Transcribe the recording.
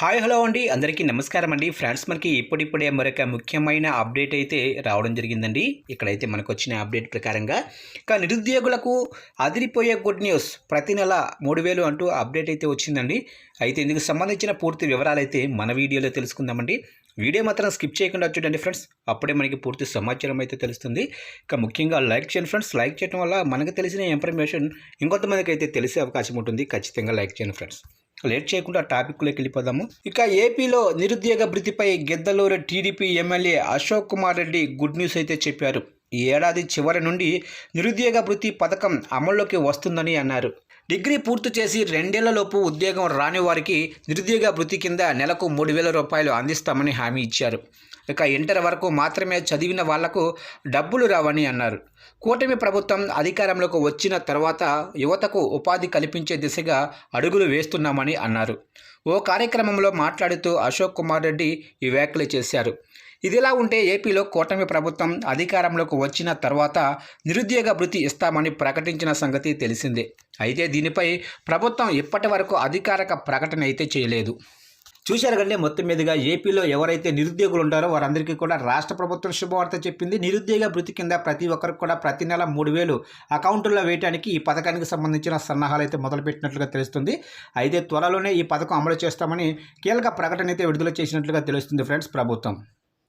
Hi hello అండి. అందరికీ నమస్కారం అండి. ఫ్రెండ్స్ మనకి ఇప్పుడిప్పుడే మరొక ముఖ్యమైన అప్డేట్ అయితే రావడం జరిగిందండి. ఇక్కడైతే మనకు వచ్చిన అప్డేట్ ప్రకారంగా ఇక నిరుద్యోగులకు అదిరిపోయే గుడ్ న్యూస్ ప్రతి నెల మూడు వేలు అంటూ అప్డేట్ అయితే వచ్చిందండి. అయితే ఇందుకు సంబంధించిన పూర్తి వివరాలు అయితే మన వీడియోలో తెలుసుకుందామండి. వీడియో మాత్రం స్కిప్ చేయకుండా చూడండి ఫ్రెండ్స్. అప్పుడే మనకి పూర్తి సమాచారం అయితే తెలుస్తుంది. ఇక ముఖ్యంగా లైక్ చేయండి ఫ్రెండ్స్. లైక్ చేయడం వల్ల మనకు తెలిసిన ఇన్ఫర్మేషన్ ఇంకొంతమందికి అయితే తెలిసే అవకాశం ఉంటుంది. ఖచ్చితంగా లైక్ చేయండి ఫ్రెండ్స్. లేట్ చేయకుండా టాపిక్లోకి వెళ్ళిపోదాము. ఇక ఏపీలో నిరుద్యోగ భృతిపై Giddalur TDP MLA Ashok Kumar Reddy good news అయితే చెప్పారు. ఈ ఏడాది చివరి నుండి నిరుద్యోగ భృతి పథకం అమల్లోకి వస్తుందని అన్నారు. డిగ్రీ పూర్తి చేసి రెండేళ్ళలోపు ఉద్యోగం రాని వారికి నిరుద్యోగ వృత్తి కింద నెలకు మూడు వేల రూపాయలు అందిస్తామని హామీ ఇచ్చారు. ఇక ఇంటర్ వరకు మాత్రమే చదివిన వాళ్ళకు డబ్బులు రావని అన్నారు. కూటమి ప్రభుత్వం అధికారంలోకి వచ్చిన తర్వాత యువతకు ఉపాధి కల్పించే దిశగా అడుగులు వేస్తున్నామని అన్నారు. ఓ కార్యక్రమంలో మాట్లాడుతూ అశోక్ కుమార్ రెడ్డి ఈ వ్యాఖ్యలు చేశారు. ఇదిలా ఉంటే ఏపీలో కూటమి ప్రభుత్వం అధికారంలోకి వచ్చిన తర్వాత నిరుద్యోగ భృతి ఇస్తామని ప్రకటించిన సంగతి తెలిసిందే. అయితే దీనిపై ప్రభుత్వం ఇప్పటి వరకు అధికారిక ప్రకటన అయితే చేయలేదు. చూశారు కంటే మొత్తం మీదుగా ఏపీలో ఎవరైతే నిరుద్యోగులు ఉంటారో వారందరికీ కూడా రాష్ట్ర ప్రభుత్వం శుభవార్త చెప్పింది. నిరుద్యోగ భృతి కింద ప్రతి ఒక్కరికి కూడా ప్రతి నెల మూడు వేలు అకౌంట్లో వేయడానికి ఈ పథకానికి సంబంధించిన సన్నాహాలు అయితే మొదలుపెట్టినట్లుగా తెలుస్తుంది. అయితే త్వరలోనే ఈ పథకం అమలు చేస్తామని కీలక ప్రకటన అయితే విడుదల చేసినట్లుగా తెలుస్తుంది ఫ్రెండ్స్ ప్రభుత్వం.